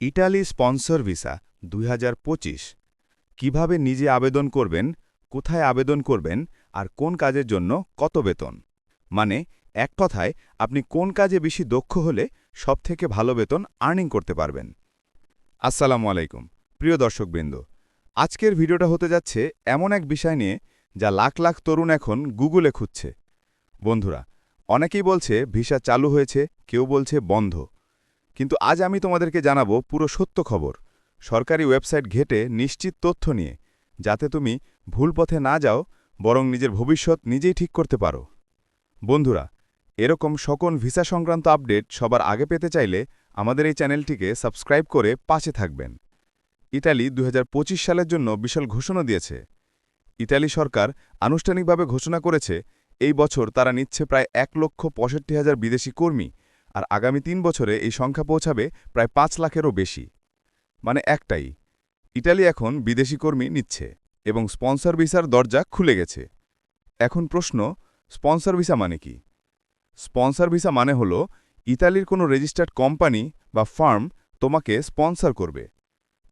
Italy sponsor visa, দুই কীভাবে নিজে আবেদন করবেন, কোথায় আবেদন করবেন, আর কোন কাজের জন্য কত বেতন? মানে এক কথায়, আপনি কোন কাজে বেশি দক্ষ হলে সবথেকে ভালো বেতন আর্নিং করতে পারবেন। আসসালামু আলাইকুম, প্রিয় দর্শকবৃন্দ। আজকের ভিডিওটা হতে যাচ্ছে এমন এক বিষয় নিয়ে যা লাখ লাখ তরুণ এখন গুগলে খুঁজছে। বন্ধুরা, অনেকেই বলছে ভিসা চালু হয়েছে, কেউ বলছে বন্ধ। কিন্তু আজ আমি তোমাদেরকে জানাব পুরো সত্য খবর। সরকারি ওয়েবসাইট ঘেটে নিশ্চিত তথ্য নিয়ে, যাতে তুমি ভুল পথে না যাও, বরং নিজের ভবিষ্যৎ নিজেই ঠিক করতে পারো। বন্ধুরা, এরকম সকল ভিসা সংক্রান্ত আপডেট সবার আগে পেতে চাইলে আমাদের এই চ্যানেলটিকে সাবস্ক্রাইব করে পাশে থাকবেন। ইটালি দু হাজার পঁচিশ সালের জন্য বিশাল ঘোষণা দিয়েছে। ইতালি সরকার আনুষ্ঠানিকভাবে ঘোষণা করেছে, এই বছর তারা নিচ্ছে প্রায় এক লক্ষ পঁয়ষট্টি হাজার বিদেশি কর্মী আর আগামী তিন বছরে এই সংখ্যা পৌঁছাবে প্রায় পাঁচ লাখেরও বেশি। মানে একটাই, ইটালি এখন বিদেশি কর্মী নিচ্ছে এবং স্পন্সর ভিসার দরজা খুলে গেছে। এখন প্রশ্ন, স্পন্সর ভিসা মানে কি? স্পন্সর ভিসা মানে হল, ইতালির কোনো রেজিস্টার্ড কোম্পানি বা ফার্ম তোমাকে স্পন্সর করবে।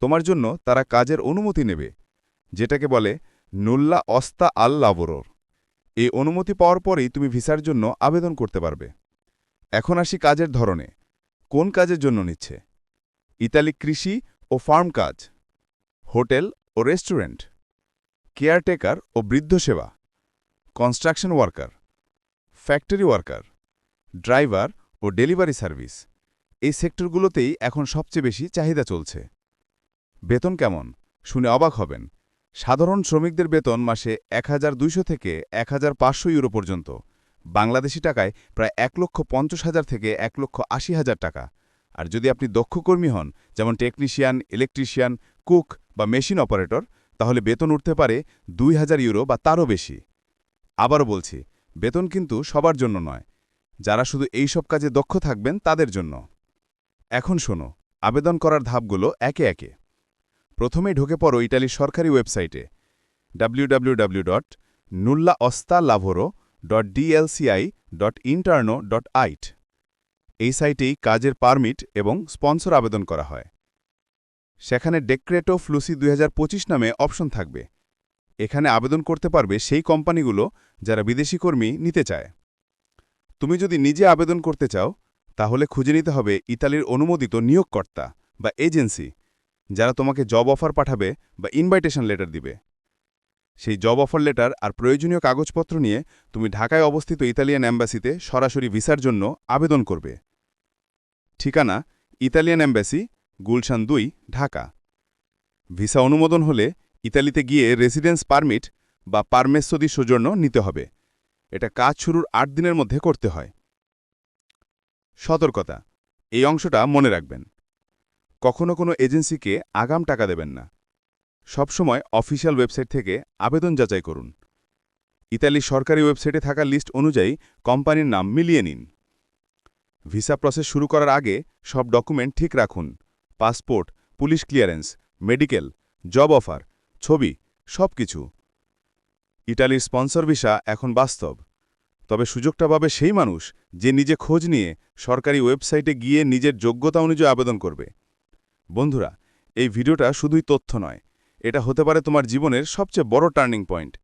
তোমার জন্য তারা কাজের অনুমতি নেবে, যেটাকে বলে নুল্লা অস্তা আল এই অনুমতি পাওয়ার পরেই তুমি ভিসার জন্য আবেদন করতে পারবে। এখন আসি কাজের ধরনে। কোন কাজের জন্য নিচ্ছে? ইতালি কৃষি ও ফার্ম কাজ, হোটেল ও রেস্টুরেন্ট, কেয়ারটেকার ও বৃদ্ধ সেবা, construction worker, factory worker, driver ও ডেলিভারি সার্ভিস। এই সেক্টরগুলোতেই এখন সবচেয়ে বেশি চাহিদা চলছে। বেতন কেমন? শুনে অবাক হবেন। সাধারণ শ্রমিকদের বেতন মাসে এক হাজার দুইশো থেকে এক হাজার পাঁচশো ইউরো পর্যন্ত। বাংলাদেশি টাকায় প্রায় এক লক্ষ পঞ্চাশ হাজার থেকে এক লক্ষ আশি হাজার টাকা। আর যদি আপনি দক্ষ কর্মী হন, যেমন টেকনিশিয়ান ইলেকট্রিশিয়ান কুক বা মেশিন অপারেটর তাহলে বেতন উঠতে পারে দুই হাজার ইউরো বা তারও বেশি। আবারও বলছি, বেতন কিন্তু সবার জন্য নয়। যারা শুধু এই সব কাজে দক্ষ থাকবেন, তাদের জন্য। এখন শোনো, আবেদন করার ধাপগুলো একে একে। প্রথমে ঢুকে পড়ো ইটালির সরকারি ওয়েবসাইটে। www.nullaostalavoro.dlci.interno.it dot nulla osta lavoro dot DLCI dot interno dot it এই সাইটেই কাজের পারমিট এবং স্পন্সর আবেদন করা হয়। সেখানে ডেক্রেটো ফ্লুসি দুই হাজার পঁচিশ নামে অপশন থাকবে। এখানে আবেদন করতে পারবে সেই কোম্পানিগুলো যারা বিদেশি কর্মী নিতে চায়। তুমি যদি নিজে আবেদন করতে চাও, তাহলে খুঁজে নিতে হবে ইতালির অনুমোদিত নিয়োগকর্তা বা এজেন্সি, যারা তোমাকে জব অফার পাঠাবে বা ইনভাইটেশন লেটার দিবে। সেই জব অফার লেটার আর প্রয়োজনীয় কাগজপত্র নিয়ে তুমি ঢাকায় অবস্থিত ইতালিয়ান অ্যাম্বাসিতে সরাসরি ভিসার জন্য আবেদন করবে। ঠিকানা, ইতালিয়ান অ্যাম্বাসি গুলশান দুই, ঢাকা। ভিসা অনুমোদন হলে ইতালিতে গিয়ে রেসিডেন্স পারমিট বা পারমেশ্বদী সৌজন্য নিতে হবে। এটা কাজ শুরুর আট দিনের মধ্যে করতে হয়। সতর্কতা, এই অংশটা মনে রাখবেন। কখনো কোনো এজেন্সিকে আগাম টাকা দেবেন না। সবসময় অফিসিয়াল ওয়েবসাইট থেকে আবেদন যাচাই করুন। ইতালির সরকারি ওয়েবসাইটে থাকা লিস্ট অনুযায়ী কোম্পানির নাম মিলিয়ে নিন। ভিসা প্রসেস শুরু করার আগে সব ডকুমেন্ট ঠিক রাখুন। Passport, police clearance, medical, job offer, ছবি সব কিছু ইটালির স্পন্সর ভিসা এখন বাস্তব। তবে সুযোগটা পাবে সেই মানুষ যে নিজে খোঁজ নিয়ে সরকারি ওয়েবসাইটে গিয়ে নিজের যোগ্যতা অনুযায়ী আবেদন করবে। বন্ধুরা, এই ভিডিওটা শুধুই তথ্য নয় এটা হতে পারে তোমার জীবনের সবচেয়ে বড় টার্নিং পয়েন্ট।